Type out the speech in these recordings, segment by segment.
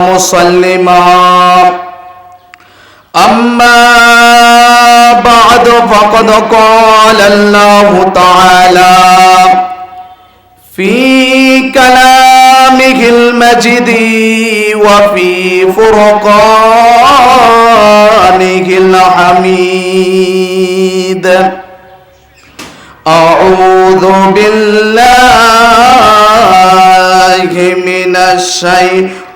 مسلما أما بعد فقد قال الله تعالى في كلامه المجيد وفي فرقانه الحميد. أعوذ بالله من الشيطان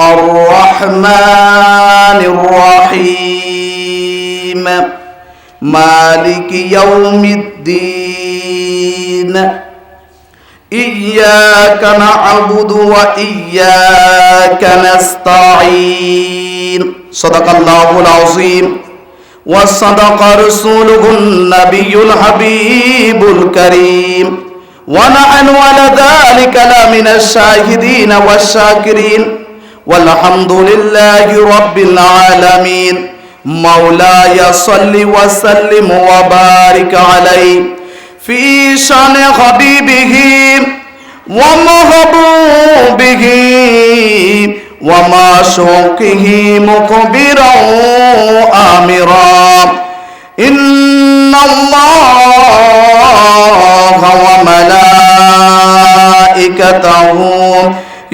الرحمن الرحيم. مالك يوم الدين. إياك نعبد وإياك نستعين. صدق الله العظيم. وصدق رسوله النبي الحبيب الكريم. ونحن على ذلك لمن الشاهدين والشاكرين. والحمد لله رب العالمين مولاي صل وسلم وبارك عليه في شان حبيبه ومحبوبه وما شوقه مخبرا آمرا. إن الله وملائكته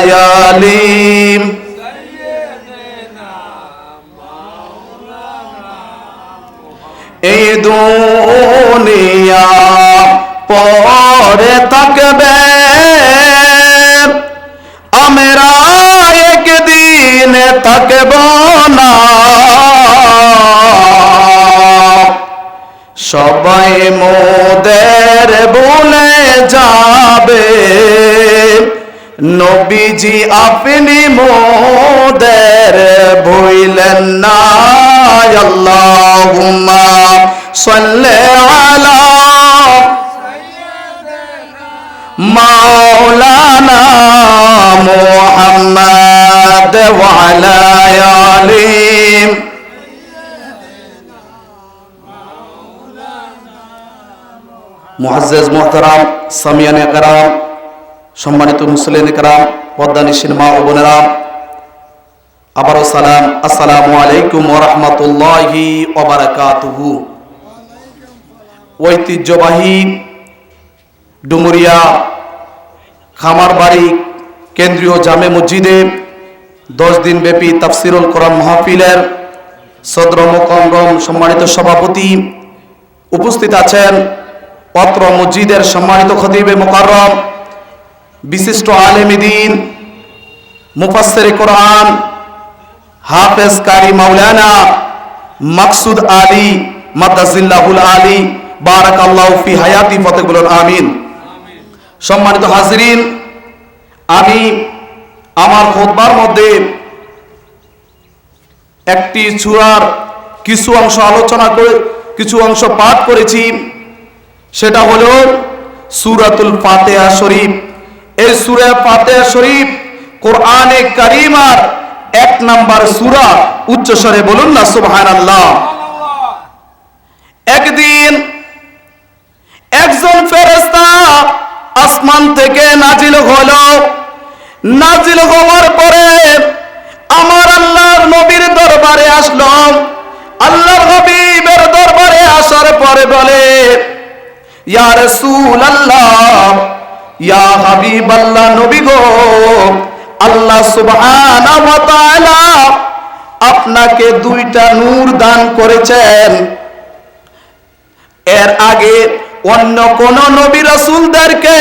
آله এই দুনিয়া পরে থাকবে আমরা একদিন থাকব না সবাই মোদের বলে যাবে নবীজি আপনি মোদের ভইলেন না আল্লাহুম্মা সাল্লি আলা মাওলানা মুহাম্মদ ওয়া আলা আলিহি মুআজ্জাজ মুহতারাম সামিয়ানে কারাম সম্মানিত মুসলিম কারাম পদ্মানিসীন মা ও বোনেরা, আবারও সালাম। আসসালামু আলাইকুম ওরহমতুল্লাহি ওবারাকাতুহু ঐতিহ্যবাহী ডুমুরিয়া খামার বাড়ি কেন্দ্রীয় জামে মসজিদে দশ দিন ব্যাপী তাফসিরুল কোরআন মাহফিলের সদর মোকমরম সম্মানিত সভাপতি উপস্থিত আছেন। পত্র মসজিদের সম্মানিত খতিবে মোকাররম বিশিষ্ট আলেমিদিন মুফাসসির কোরআন হাফেজ কারি মাওলানা মাকসুদ আলী মাদাজিল্লাহুল আলী, বারাকাল্লাহু ফি হায়াতি ফতেগুল আমিন। সম্মানিত হাজিরিন, আমি আমার খোদবার মধ্যে একটি চূড়ার কিছু অংশ আলোচনা করে, কিছু অংশ পাঠ করেছি, সেটা হলো সুরাতুল ফাতেহা শরীফ। এই সুরা ফাতেহা শরীফ, কোরআনে কারিমার এক নাম্বার সুরা উচ্চস্বরে বলুন না, সুবহানাল্লাহ। একদিন একজন ফেরেশতা আসমান থেকে নাজিল হলো। নাজিল হওয়ার পরে আমার আল্লাহর নবীর দরবারে আসলো। আল্লাহর নবীর দরবারে আসার পরে বলে, ইয়া রাসূলুল্লাহ ইয়া হাবিবাল্লাহ নবী গো, আল্লাহ সুবহানাহু ওয়া তাআলা আপনাকে দুইটা নূর দান করেছেন। এর আগে অন্য কোন নবী রাসূলদেরকে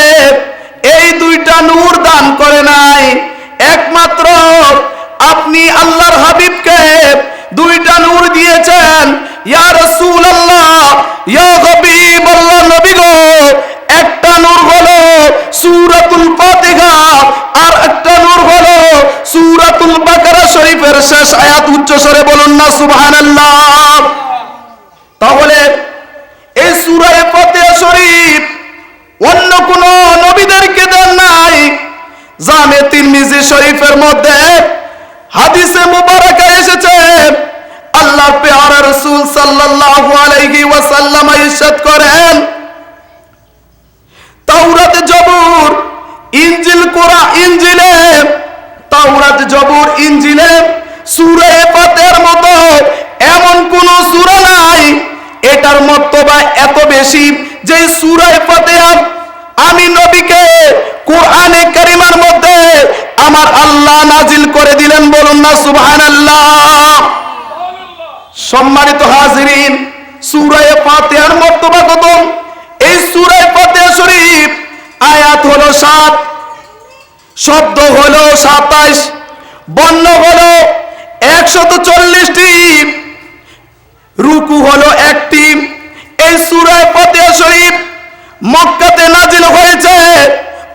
এই দুইটা নূর দান করে নাই। একমাত্র আপনি আল্লাহর হাবিবকে দুইটা নূর দিয়েছেন। ইয়া রাসূলুল্লাহ, ইয়া হাবিবাল্লাহ নবী গো, একটা নূর হলো রাসূল আলাইহি ওয়াসাল্লাম ইরশাদ করেন। তাওরাত জবুর, ইনজিল কোরআন ইনজিলে, তাওরাত জবুর, ইনজিলে সূরা ফাতিহার মতো এমন কোন সূরা নাই, এটার মর্তবা এত বেশি যে সূরা ফাতিহা আমি নবীকে কোরআনে কারিমার মধ্যে আমার আল্লাহ নাজিল করে দিলেন বলুন না সুবহানাল্লাহ। সম্মানিত হাজিরিন, সূরায়ে ফাতিহার মর্তবা কত এই সূরায়ে ফাতিহা শরীফ আয়াত হলো সাত, শব্দ হলো সাতাইশ, বর্ণ হলো একশত চল্লিশটি, রুকু হলো একটি। এই সুরায় ফাতিহা শরীফ মক্কাতে নাজিল হয়েছে।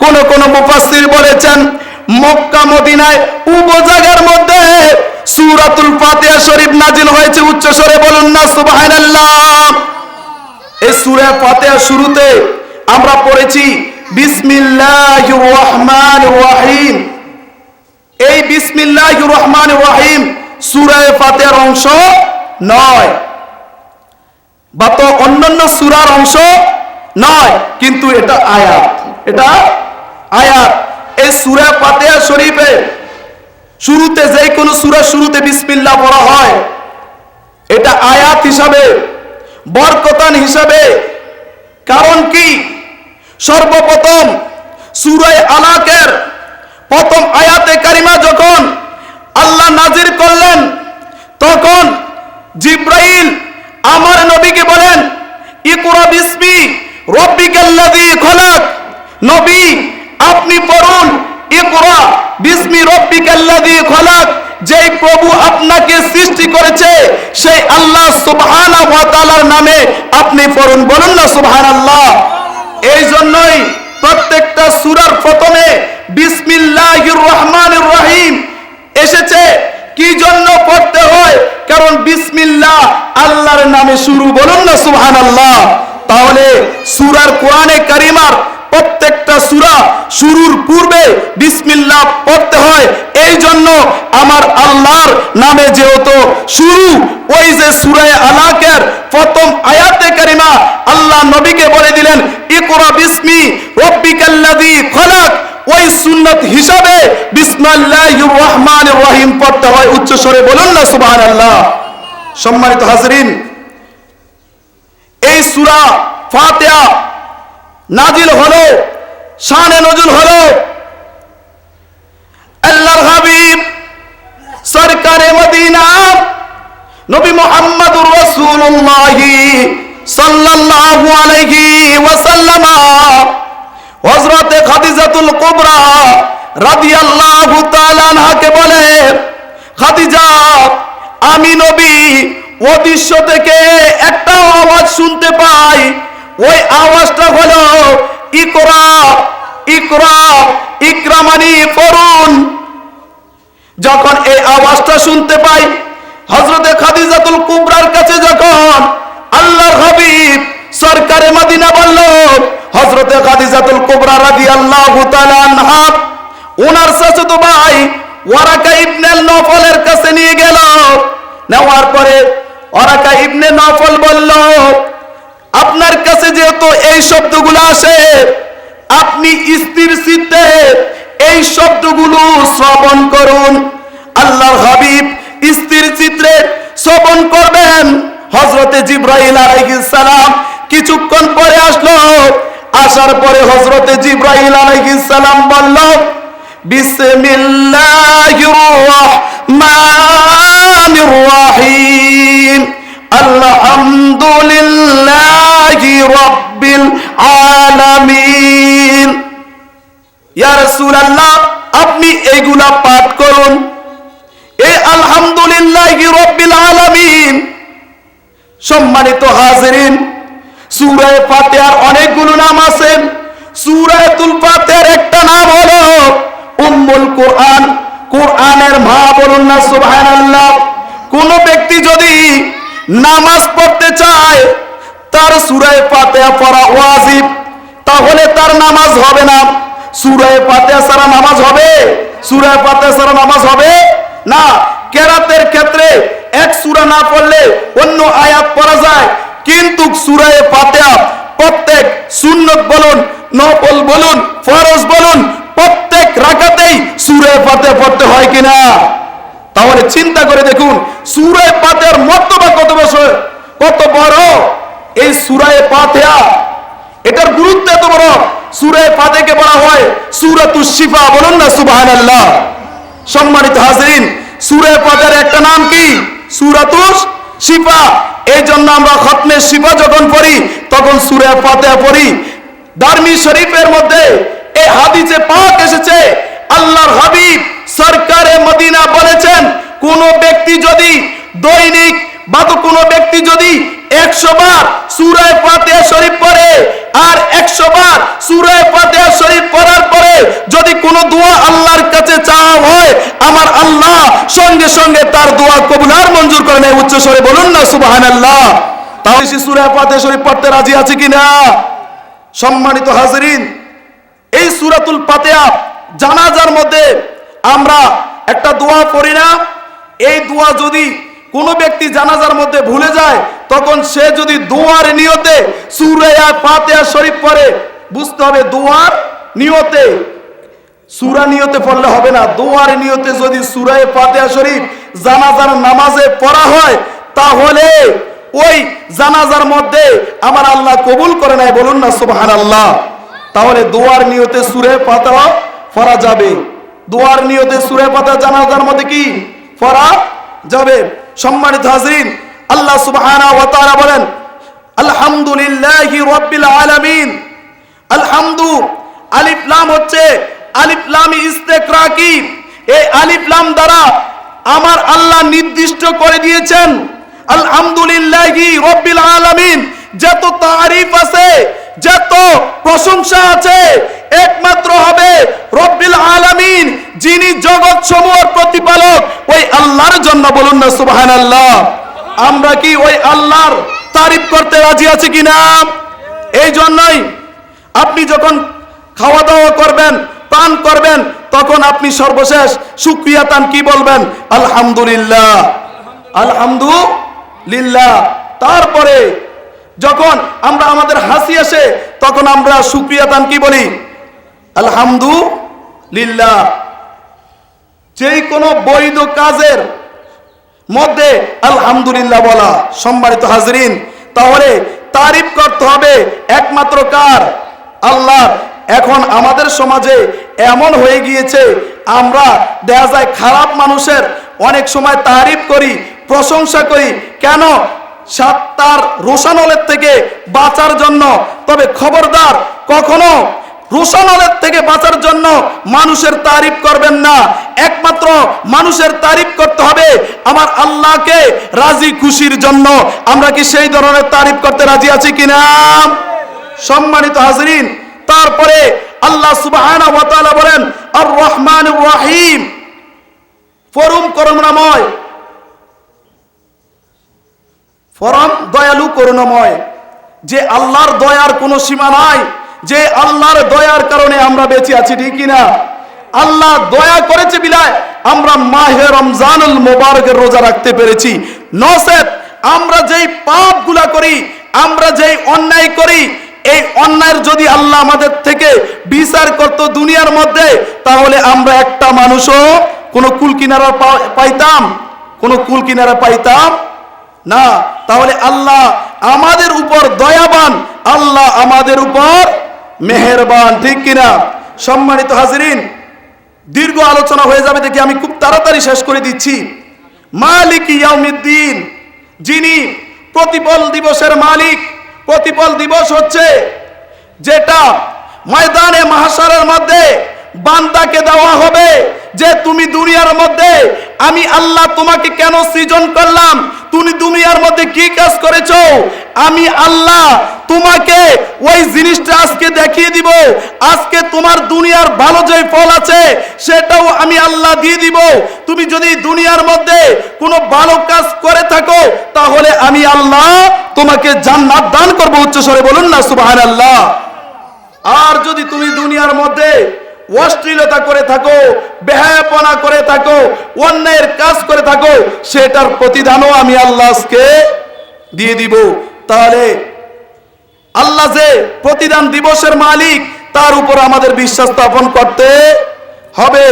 কোন কোন মুফাসসির বলেছেন, মক্কা মদিনায় উপজাগার মধ্যে সূরাতুল ফাতিহা শরীফ নাজিল হয়েছে উচ্চ স্বরে বলুন না, সুবহানাল্লাহ। এই সূরা ফাতিহা শুরুতে আমরা পড়েছি, বিসমিল্লাহির রহমানির রহিম। এই বিসমিল্লাহির রহমানির রহিম সূরা ফাতিহার অংশ নয় বা তো অন্যান্য সূরার অংশ নয়, কিন্তু এটা আয়াত। এটা আয়াত। এই সূরা ফাতিহা শরীফে শুরুতে যে কোনো সূরা শুরুতে বিসমিল্লাহ পড়া হয়। এটা আয়াত হিসাবে, বরকতান হিসাবে। কারণ কি? সর্বপ্রথম সূরায়ে আলাকের প্রথম আয়াতে কারিমা যখন আল্লাহ নাজির করলেন, তখন জিব্রাইল আমার নবীকে বলেন, ইকরা বিসমি রব্বিকাল্লাযী খলাক। নবী, আপনি পড়ুন ইকরা বিসমি রব্বিকাল্লাযী খলাক। যেই প্রভু আপনাকে সৃষ্টি করেছে, সেই আল্লাহ সুবহানাহু ওয়া তাআলার নামে আপনি পড়ুন, বলুন না সুবহানাল্লাহ। এই জন্যই প্রত্যেকটা সূরার প্রথমে বিসমিল্লাহির রহমানির রহিম এসেছে। কি জন্য পড়তে হয়? কারণ বিসমিল্লাহ আল্লাহর নামে শুরু, বলুন না সুবহানাল্লাহ। তাহলে সূরার কোরআনে কারিমার প্রত্যেকটা সূরা শুরুর পূর্বে বিসমিল্লাহ পড়তে হয়। এই জন্য আমার আল্লাহর নামে যেহেতু শুরু, ওই যে সূরায়ে আলাকের প্রথম আয়াতে কারিমা আল্লাহ নবীকে বলে দিলেন, ইকরা বিসমি রব্বিকাল্লাযী খলাক। ওই সুন্নত হিসাবে বিসমিল্লাহির রহমানির রহিম পড়তে হয় উচ্চ স্বরে বলুন না, সুবহানাল্লাহ। সম্মানিত হাজরিন, এই সূরা ফাতিহা নাজিল হলো, শানে নজুল হলো। আল্লাহর হাবিব সরকারে মদিনা নবী মুহাম্মদুর রাসূলুল্লাহ সাল্লাল্লাহু আলাইহি ওয়াসাল্লাম, হযরতে খাদিজাতুল কুবরা রাদিয়াল্লাহু তাআলা বলে, খাদিজা, আমি নবী, অদৃশ্য থেকে একটা আওয়াজ শুনতে পাই ওই আওয়াজটা হলো, ইকরা ইকরা, ইকরামানি পড়ুন যখন এই আওয়াজটা শুনতে পাই হজরতে খাদিজাতুল কুবরার কাছে যখন আল্লাহর হাবিব সরকারে মদিনা বলল হজরতে খাদিজাতুল কুবরা তাআলা আনহা ওনার চাচাতো ভাই ওয়ারাকা ইবনে নফলের কাছে নিয়ে গেল। নেওয়ার পরে ওয়ারাকা ইবনে নফল বলল আপনার কাছে যেহেতু এই শব্দগুলো আসে, আপনি স্থির চিত্তে এই শব্দগুলো শ্রবণ করুন। আল্লাহর হাবিব স্থির চিত্রে শ্রবণ করবেন। হজরতে জিব্রাহিল সালাম কিছুক্ষণ পরে আসলো। আসার পরে হজরতে জিব্রাহিল সালাম বলল, বিসমিল্লাহির ইয়া রাসূলুল্লাহ, আপনি এগুলা পাঠ করুন। আলহামদুলিল্লাহি সম্মানিত হাজিরিন সূরা ফাতিহার অনেকগুলো নাম আছে। সূরাতুল ফাতিহার একটা নাম হলো উম্মুল কোরআন। কোরআনের মা বলুন না সুবহানাল্লাহ। কোন ব্যক্তি যদি নামাজ পড়তে চায়, তার সুরায় ফাতিহা পড়া ওয়াজিব, তাহলে তার নামাজ হবে না। সূরা ফাতিহা সারা নামাজ হবে? সূরা পাতে সারা নামাজ হবে? না। কেরাতের ক্ষেত্রে এক সূরা না পড়লে অন্য আয়াত পড়া যায়। কিন্তু সূরা ফাতিহা প্রত্যেক সুন্নত বলুন, নফল বলুন, ফরজ বলুন, প্রত্যেক রাকাতেই সূরা ফাতিহা পড়তে হয় কিনা? তাহলে চিন্তা করে দেখুন সূরা ফাতিহার মর্তবা কত বছর? কত বড়? এই সূরা ফাতিহা, এটার গুরুত্ব এত বড়। সূরা ফাতিহাকে বলা হয় সূরাতুশ শিফা, বলুন না সুবহানাল্লাহ। সম্মানিত হাজরিন, সূরা ফাতিহার একটা নাম কি? সূরাতুশ শিফা। এই জন্য আমরা খতমে শিফা যখন পড়ি, তখন সূরা ফাতে পড়ি। দারমি শরীফের মধ্যে এই হাদিসে পাক এসেছে, আল্লাহর হাবিব সরকারে মদিনা বলেছেন, কোন ব্যক্তি যদি দৈনিক বা তো কোনো ব্যক্তি যদি একশো বার সুরায় ফাতিহা শরীফ পড়ে আর একশো বার সুরায় ফাতিহা শরীফ পড়ার পরে যদি কোনো দোয়া আল্লাহর কাছে চাওয়া হয়, আমার আল্লাহ সঙ্গে সঙ্গে তার দোয়া কবুল আর মঞ্জুর করে নেয়। উচ্চ স্বরে বলুন না, সুবহানাল্লাহ। তাহলে সে সুরায় ফাতিহা শরীফ পড়তে রাজি আছে কিনা? সম্মানিত হাজরিন, এই সুরাতুল ফাতিহা জানাজার মধ্যে আমরা একটা দোয়া পড়ি না। এই দোয়া যদি কোনো ব্যক্তি জানাজার মধ্যে ভুলে যায়, তখন সে যদি দোয়ার নিয়তে সুরায়া ফাতিহা শরীফ পড়ে, বুঝতে হবে দোয়ার নিয়তে, সুরা নিয়তে পড়লে হবে না। দোয়ার নিয়তে যদি সুরায় ফাতিহা শরীফ জানাজার নামাজে পড়া হয়, তাহলে ওই জানাজার মধ্যে আমার আল্লাহ কবুল করে নাই, বলুন না সুবহানাল্লাহ। তাহলে দোয়ার নিয়তে সুরে পাতা পড়া যাবে। দোয়ার নিয়তে সুরে পাতা জানাজার মধ্যে কি? পড়া যাবে। সম্মানিত হাজরিন, আল্লাহ সুবহানাহু ওয়া তাআলা বলেন, আলহামদুলিল্লাহি রাব্বিল আলামিন। আলহামদু, আলিফ লাম হচ্ছে আলিফ লাম ইস্তেকরাকি এই আলিফ লাম দ্বারা আমার আল্লাহ নির্দিষ্ট করে দিয়েছেন, আলহামদুলিল্লাহি রাব্বিল আলামিন। যত তারিফ আছে যত প্রশংসা আছে, একমাত্র হবে রব্বিল আলামিন, যিনি জগৎ সমূহের প্রতিপালক। ওই আল্লাহর জন্য বলুন না, সুবহানাল্লাহ। আমরা কি ওই আল্লাহর তারিফ করতে রাজি আছি কিনা? এই জন্যই আপনি যখন খাওয়া দাওয়া করবেন, পান করবেন, তখন আপনি সর্বশেষ সুক্রিয়া তান কি বলবেন? আলহামদুলিল্লাহ। আলহামদুলিল্লাহ। তারপরে যখন আমরা আমাদের হাসি আসে, তখন আমরা সুক্রিয়া তান কি বলি? আলহামদু আলহামদুলিল্লাহ যেই কোনো বৈধ কাজের মধ্যে আলহামদুলিল্লাহ বলা, সম্মানিত হাজরিন, তাহলে তারিফ করতে হবে একমাত্র কার? আল্লাহ এখন আমাদের সমাজে এমন হয়ে গিয়েছে, আমরা দেখা যায় খারাপ মানুষের অনেক সময় তারিফ করি, প্রশংসা করি। কেন? সাত্তার রোশানলের থেকে বাঁচার জন্য। তবে খবরদার কখনো রোশানলের থেকে বাঁচার জন্য মানুষের তারিফ করবেন না। একমাত্র মানুষের তারিফ করতে হবে আমার আল্লাহকে রাজি খুশির জন্য। আমরা কি সেই ধরনের তারিফ করতে রাজি আছি কিনা? সম্মানিত হাজরিন, তারপরে আল্লাহ ওয়া বলেন আর রহমান রহিম। ফরম করুণাময় ফরম দয়ালু করুণাময়, যে আল্লাহর দয়ার কোনো সীমা নাই, যে আল্লাহর দয়ার কারণে আমরা বেঁচে আছি, ঠিক না আল্লাহ দয়া করেছে বিলায় আমরা মাহে রমজানুল মোবারকের রোজা রাখতে পেরেছি। নসেদ আমরা যেই পাপগুলা করি, আমরা যেই অন্যায় করি, এই অন্যায়ের যদি আল্লাহ আমাদের থেকে বিচার করত দুনিয়ার মধ্যে, তাহলে আমরা একটা মানুষও কোনো কুল কিনারা পাইতাম? কোনো কুল কিনারা পাইতাম? না। তাহলে আল্লাহ আমাদের উপর দয়াবান, আল্লাহ আমাদের উপর মেহেরবান, ঠিক কিনা? সম্মানিত হাজরিন, দীর্ঘ আলোচনা হয়ে যাবে দেখি আমি খুব তাড়াতাড়ি শেষ করে দিচ্ছি। মালিক ইয়াউমিদ্দিন, যিনি প্রতিপল দিবসের মালিক, প্রতিপল দিবস হচ্ছে যেটা ময়দানে মাহাসারের মধ্যে বান্দাকে দেওয়া হবে যে তুমি দুনিয়ার মধ্যে, আমি আল্লাহ তোমাকে কেন সৃজন করলাম? তুমি দুনিয়ার মধ্যে কি কাজ করেছ? আমি আল্লাহ তোমাকে ওই জিনিসটা আজকে দেখিয়ে দিব। আজকে তোমার দুনিয়ার ভালো যে ফল আছে, সেটাও আমি আল্লাহ দিয়ে দিব। তুমি যদি দুনিয়ার মধ্যে কোনো ভালো কাজ করে থাকো, তাহলে আমি আল্লাহ তোমাকে জান্নাত দান করব। উচ্চস্বরে বলুন না, সুবহানাল্লাহ। আর যদি তুমি দুনিয়ার মধ্যে অশ্লীলতা করে থাকো, বেহায়াপনা করে থাকো, অন্যায়ের কাজ করে থাকো, সেটার প্রতিদানও আমি আল্লাহকে দিয়ে দিব। তাহলে আল্লাহ যে প্রতিদান দিবসের মালিক, তার উপর আমাদের বিশ্বাস স্থাপন করতে হবে।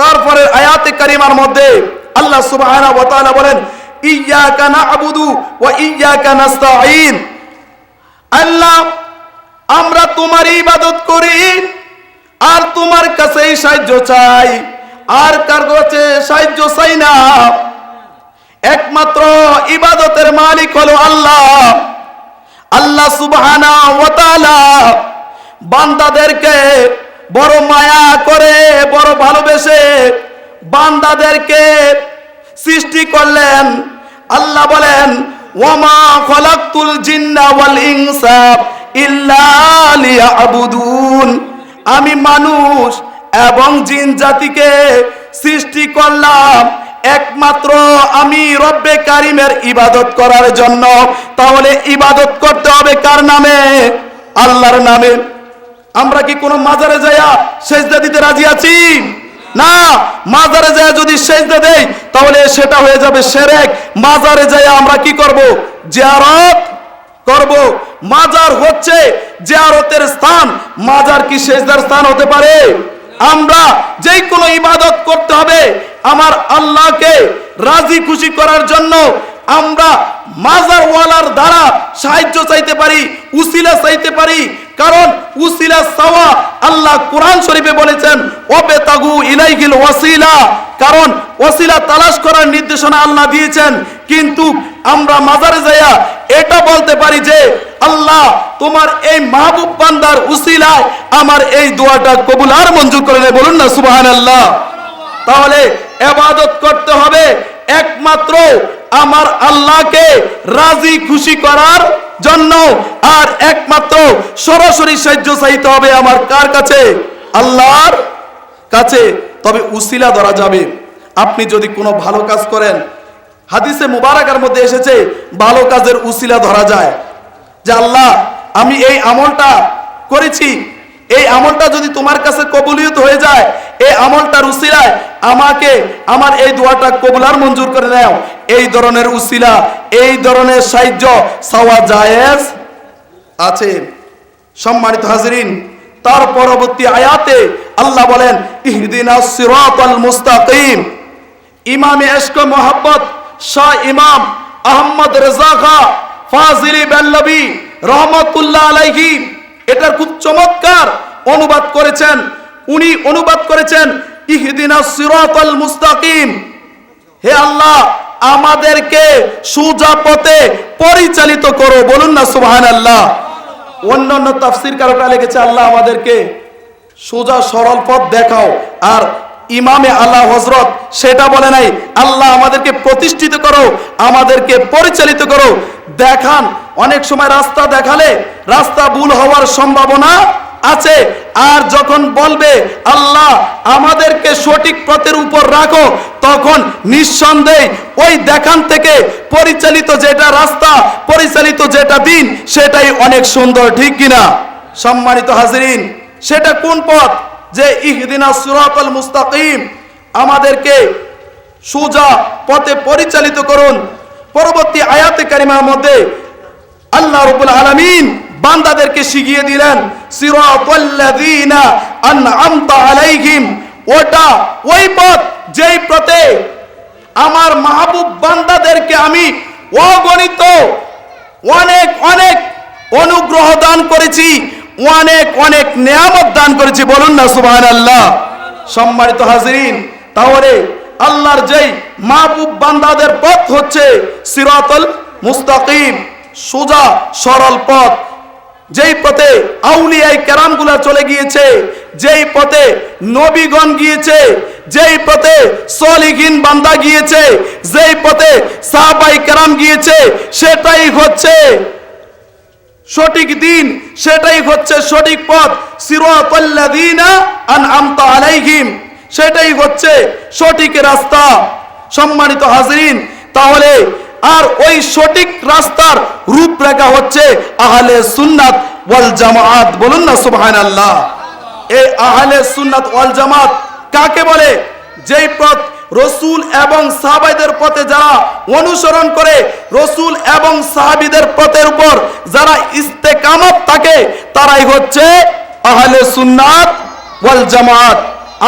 তারপরে আয়াতে কারিমার মধ্যে আল্লাহ তাআলা বলেন, ইয়্যাকা না'বুদু ওয়া ইয়্যাকা নাস্তাঈন। আল্লাহ, আমরা তোমার ইবাদত করি। আর তোমার কাছেই সাহায্য চাই। আর কার কাছে সাহায্য চাই না। একমাত্র ইবাদতের মালিক হলো আল্লাহ। আল্লাহ সুবহানা বান্দাদেরকে বড় মায়া করে, বড় ভালোবেসে বান্দাদেরকে সৃষ্টি করলেন। আল্লাহ বলেন, ওয়ামা খলাকতুল জিন্না ওয়াল ইনসা ইল্লা লিয়াবুদুন। আমি মানুষ এবং জিন জাতিকে সৃষ্টি করলাম। একমাত্র আমি রব্বে কারিমের ইবাদত করার জন্য। তাহলে ইবাদত করতে হবে কার নামে? আল্লাহর নামে। আমরা কি কোনো মাজারে যাইয়া সেজদা দিতে রাজি আছি? না, মাজারে যায় যদি সেজদা দেই, তাহলে সেটা হয়ে যাবে সেরেক। মাজারে যায় আমরা কি করব? জিয়ারত করব। মাজার হচ্ছে জিয়ারতের স্থান। মাজার কি শেষদার স্থান হতে পারে? আমরা যে কোনো ইবাদত করতে হবে। আমার আল্লাহকে রাজি খুশি করার জন্য আমরা মাজার ওয়ালার দ্বারা সাহায্য চাইতে পারি, উসিলা চাইতে পারি কারণ উসিলা সাওয়া আল্লাহ কোরআন শরীফে বলেছেন ওবে তাগু ইলাইহিল ওয়াসিলা। কারণ ওসিলা তালাশ করার নির্দেশনা আল্লাহ দিয়েছেন। কিন্তু আমরা মাজারে যাইয়া এটা বলতে পারি যে, আল্লাহ, তোমার এই মাহবুব বান্দার উসিলায় আমার এই দোয়াটা কবুল আর মঞ্জুর করে নেয়। বলুন না, সুবহানাল্লাহ। তাহলে এবাদত করতে হবে একমাত্র আমার আল্লাহকে রাজি খুশি করার জন্য আর একমাত্র সরাসরি সাহায্য চাইতে হবে আমার কার কাছে? আল্লাহর কাছে। তবে উসিলা ধরা যাবে। আপনি যদি কোনো ভালো কাজ করেন, হাদিসে মুবারাকার মধ্যে এসেছে, ভালো কাজের উসিলা ধরা যায়। যে আল্লাহ, আমি এই আমলটা করেছি এই আমলটা যদি তোমার কাছে কবুলিয়ত হয়ে যায়, এই আমলটার উসিলায় আমাকে আমার এই দোয়াটা কবুলার মঞ্জুর করে নাও। এই ধরনের উসিলা, এই ধরনের সাহায্য সাওয়া জায়েজ আছে। সম্মানিত হাজরিন, তার পরবর্তী আয়াতে আল্লাহ বলেন ইহদিনাস সিরাতাল মুস্তাকিম। ইমামে এশক মোহাম্মদ শাহ ইমাম আহমদ রেজা খা ফাজিলি বেল্লবি রহমতুল্লাহ আলাইহি এটার খুব চমৎকার অনুবাদ করেছেন। উনি অনুবাদ করেছেন, ইহদিনা সিরাতাল মুস্তাকিম। হে আল্লাহ, আমাদেরকে সুজা পথে পরিচালিত করো, বলুন না সুবহানাল্লাহ। অন্য অন্য তাফসির কারোটা লিখেছে, আল্লাহ আমাদেরকে সোজা সরল পথ দেখাও। আর ইমামে আল্লাহ হজরত সেটা বলে নাই, আল্লাহ আমাদেরকে প্রতিষ্ঠিত করো, আমাদেরকে পরিচালিত করো। দেখান, অনেক সময় রাস্তা দেখালে রাস্তা ভুল হওয়ার সম্ভাবনা আছে। আর যখন বলবে, আল্লাহ, আমাদেরকে সঠিক পথের উপর রাখো, তখন নিঃসন্দেহে ওই দেখান থেকে পরিচালিত যেটা রাস্তা, পরিচালিত যেটা দিন, সেটাই অনেক সুন্দর, ঠিক কিনা? সম্মানিত হাজিরিন, সেটা কোন পথ? যে ইহদিনা সুরাতাল মুস্তাকিম, আমাদেরকে সোজা পথে পরিচালিত করুন। পরবর্তী আয়াতে কারিমার মধ্যে আল্লাহ রবুল আলামিন বান্দাদেরকে শিখিয়ে দিলেন, সিরাতাল্লাযীনা আনআমতা আলাইহিম। ওটা ওই পথ যেই পথে আমার মাহবুব বান্দাদেরকে আমি অগণিত, অনেক অনেক অনুগ্রহ দান করেছি। অনেক অনেক নিয়ামত দান করেছি, বলুন না, সুবহানাল্লাহ। সম্মানিত হাজিরিন, তাহলে আল্লাহর যেই মাহবুব বান্দাদের পথ হচ্ছে সিরাতুল মুস্তাকিম, সোজা, সরল পথ। যেই পথে আউলিয়াই কেরামগুলা চলে গিয়েছে, যেই পথে নবীগণ গিয়েছে, যেই পথে সলিহীন বান্দা গিয়েছে, যেই পথে সাহাবাই কেরাম গিয়েছে, সেটাই হচ্ছে সঠিক দিন, সেটাই হচ্ছে সঠিক পথ। আনআমতা আলাইহিম, সেটাই হচ্ছে সঠিক রাস্তা। সম্মানিত হাজরিন, তাহলে আর ওই সঠিক রাস্তার রূপরেখা হচ্ছে আহলে সুন্নাত ওয়াল জামাত বলুন না, সুবহানাল্লাহ। এই আহলে সুন্নাত ওয়াল জামাত কাকে বলে? যেই পথ রসুল এবং সাহাবাইদের পথে যারা অনুসরণ করে, রসুল এবং সাহাবিদের পথের উপর যারা ইস্তেকামত থাকে, তারাই হচ্ছে আহলে সুন্নাত ওয়াল জামাত।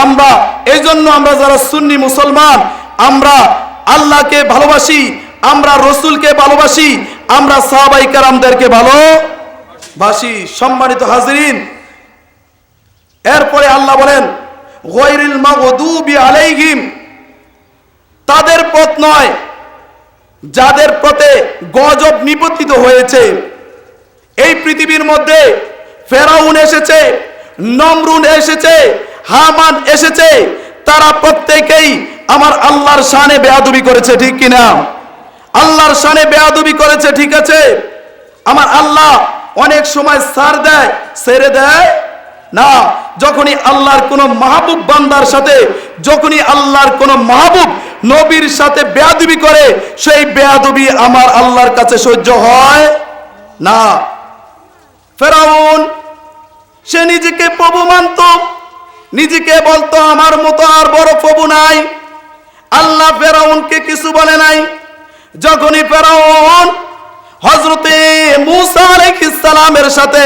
আমরা এই জন্য আমরা যারা সুন্নি মুসলমান, আমরা আল্লাহকে ভালোবাসি, আমরা রসুলকে ভালোবাসি, আমরা সাহাবাই কারামদেরকে ভালোবাসি। সম্মানিত হাজরিন, এরপরে আল্লাহ বলেন গৈরিল মাগদুবি আলাইহিম তাদের পথ নয়। যাদের পথে গজব নিপতিত হয়েছে, এই পৃথিবীর মধ্যে ফেরাউন এসেছে, নমরুন এসেছে, হামান এসেছে, তারা প্রত্যেকেই আমার আল্লাহর শানে বেয়াদবি করেছে, ঠিক কিনা? আল্লাহর শানে বেয়াদবি করেছে, ঠিক আছে? আমার আল্লাহ অনেক সময় সার দেয় সেরে দেয়? না, যখনই আল্লাহর কোন মাহবুব বান্দার সাথে, যখনই আল্লাহর কোন মাহবুব নবীর সাথে বেয়াদবি করে, সেই বেয়াদবি আমার আল্লাহর কাছে সহ্য হয় না। ফেরাউন, সে নিজেকে প্রভু মানত। নিজেকে বলতো, আমার মতো আর বড় প্রভু নাই। আল্লাহ ফেরাউনকে কিছু বলে নাই। যখনই ফেরাউন হজরতে মুসা আলাইহিস সালামের সাথে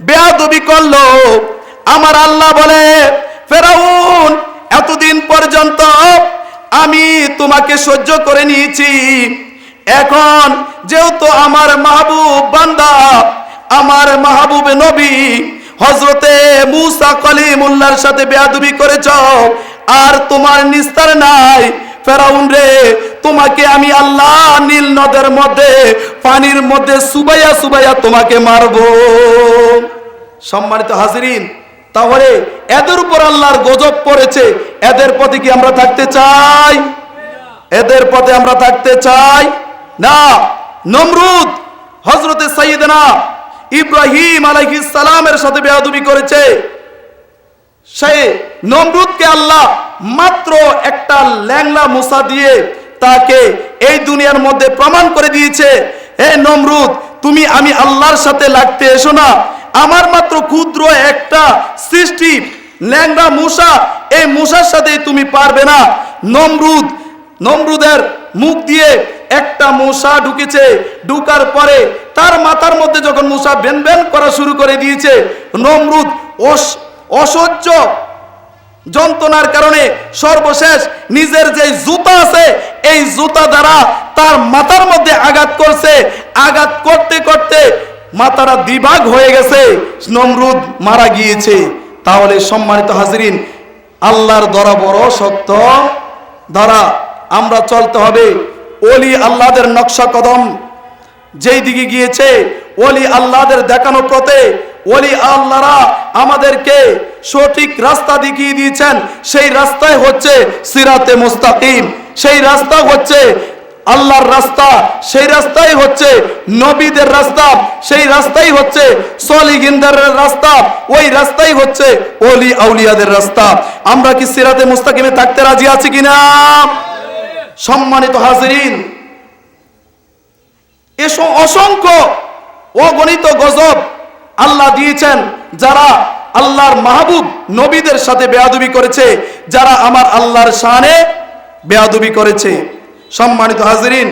বেয়াদবি করল, আমার আল্লাহ বলে, ফেরাউন, এতদিন পর্যন্ত আমি তোমাকে সহ্য করে নিয়েছি। এখন যেহেতু আমার মাহবুব বান্দা, আমার মাহবুব নবী হজরতে মুসা কলিমুল্লার সাথে বেয়াদবি করেছ, আর তোমার নিস্তার নাই। ফেরাউন রে, তোমাকে আমি আল্লাহ নীল নদের মধ্যে, পানির মধ্যে সুবাইয়া সুবাইয়া তোমাকে মারবো। সম্মানিত হাজিরিন তাহলে এদের উপর আল্লাহর গজব পড়েছে, এদের পথে কি আমরা থাকতে চাই? এদের পথে আমরা থাকতে চাই না। নমরুদ হজরতে সাইয়েদনা ইব্রাহিম সালামের সাথে বেয়াদবি করেছে। সে নমরুদকে আল্লাহ মাত্র একটা ল্যাংলা মুসা দিয়ে তাকে এই দুনিয়ার মধ্যে প্রমাণ করে দিয়েছে, হে নমরুদ, তুমি আমি আল্লাহর সাথে লাগতে এসো না। আমার মাত্র ক্ষুদ্র একটা সৃষ্টি। ল্যাংড়া মূষা, এই মূষার সাথে তুমি পারবে না। নমরুদ, নমরুদের মুখ দিয়ে একটা মূষা ঢুকেছে। ঢুকার পরে তার মাথার মধ্যে যখন মূষা বেন বেন করা শুরু করে দিয়েছে, নমরুদ অস- অসহ্য যন্ত্রণার কারণে সর্বশেষ নিজের যে জুতা আছে, এই জুতা দ্বারা তার মাথার মধ্যে আঘাত করছে। আঘাত করতে করতে মাথাটা দিবাগ হয়ে গেছে, নমরুদ মারা গিয়েছে। তাহলে সম্মানিত হাজরিন, আল্লাহর দরা বড় শক্ত দ্বারা আমরা চলতে হবে। ওলি আল্লাহদের নকশা কদম যেই দিকে গিয়েছে, ওলি আল্লাহদের দেখানো পথে, ওলি আল্লাহরা আমাদেরকে সঠিক রাস্তা দেখিয়ে দিয়েছেন। সেই রাস্তায় হচ্ছে সিরাতে মুস্তাকিম। সেই রাস্তা হচ্ছে আল্লাহর রাস্তা, সেই রাস্তাই হচ্ছে নবীদের রাস্তা, সেই রাস্তাই হচ্ছে সলিহিনদের রাস্তা, ওই রাস্তাই হচ্ছে ওলি আউলিয়াদের রাস্তা। আমরা কি সিরাতে মুস্তাকিমে থাকতে রাজি আছি কিনা? সম্মানিত হাজিরিন এসব অসংখ্য অগণিত গজব আল্লাহ দিয়েছেন, যারা আল্লাহর মাহবুব নবীদের সাথে বেয়াদবি করেছে, যারা আমার আল্লাহর শানে বেয়াদবি করেছে। সম্মানিত হাজিরিন।